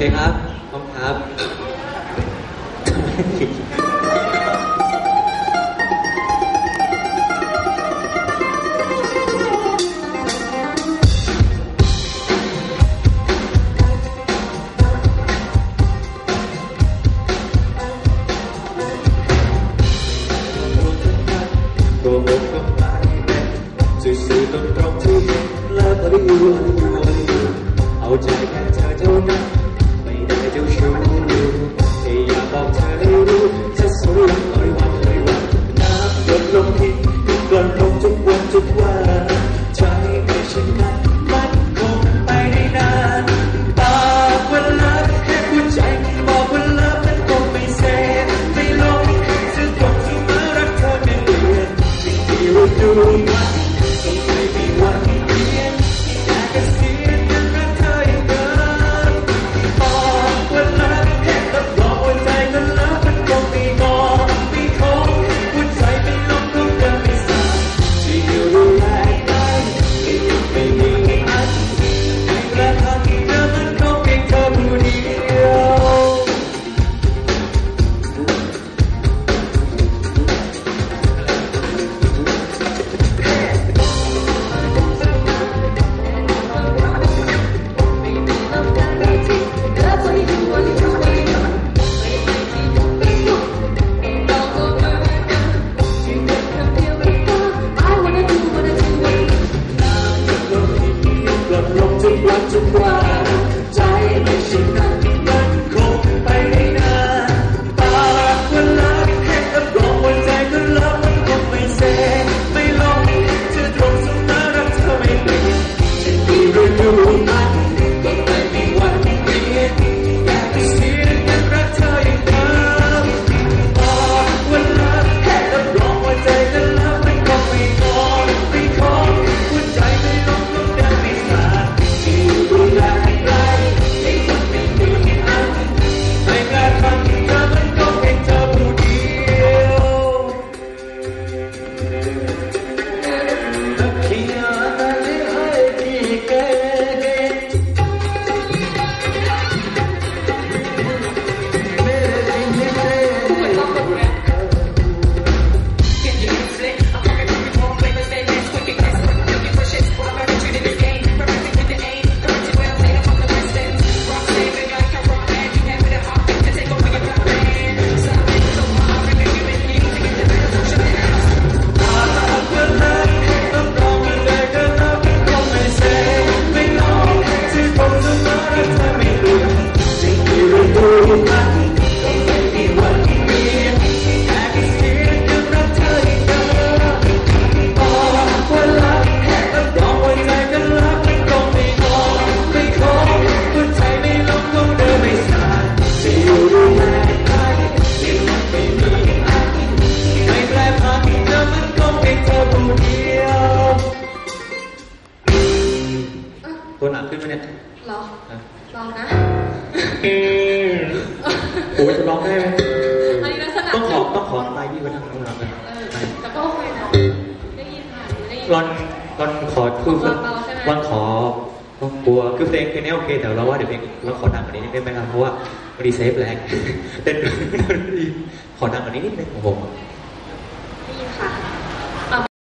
เคครับพร้อมครับโกหกก็ไม่เป็นสื่อๆตรงๆที่แล้วก็ได้อยู่เอาใจแค่เธอเท่านั้น เจ้าชู้แค่อยากบอกเธอให้รู้จะสวยลอยวันเลยวันน้ำหยดลงที่หยดลงทุกวันทุกวันใจไม่ฉันนั้นมันคงไปได้นานปากว่ารักแค่หัวใจบอกว่ารักมันคงไม่เซ่ไม่ลงจะตรงที่มารักเธอไม่เปลี่ยนสิ่งที่เราดู ล่นล ขึ้นไหมเนี่ยรอรอนะโอ้ยจะร้องได้ไหมอันนี้ลักษณะต้องขอต้องขอไตพี่ไปทางนู้นหน่อยนะเออแต่ก็โอเคนะได้ยินค่ะได้ยินรอนรอนขอคือเบาๆใช่ไหมรอนขอต้องกลัวคือเพลงเพลงนี้โอเค แต่เราว่าเดี๋ยวเพลงเราขอดังกว่านี้นิดได้ไหมครับเพราะว่ามันดีเซฟแรงเต้นขอดังกว่านี้นิดนึงของผมอะ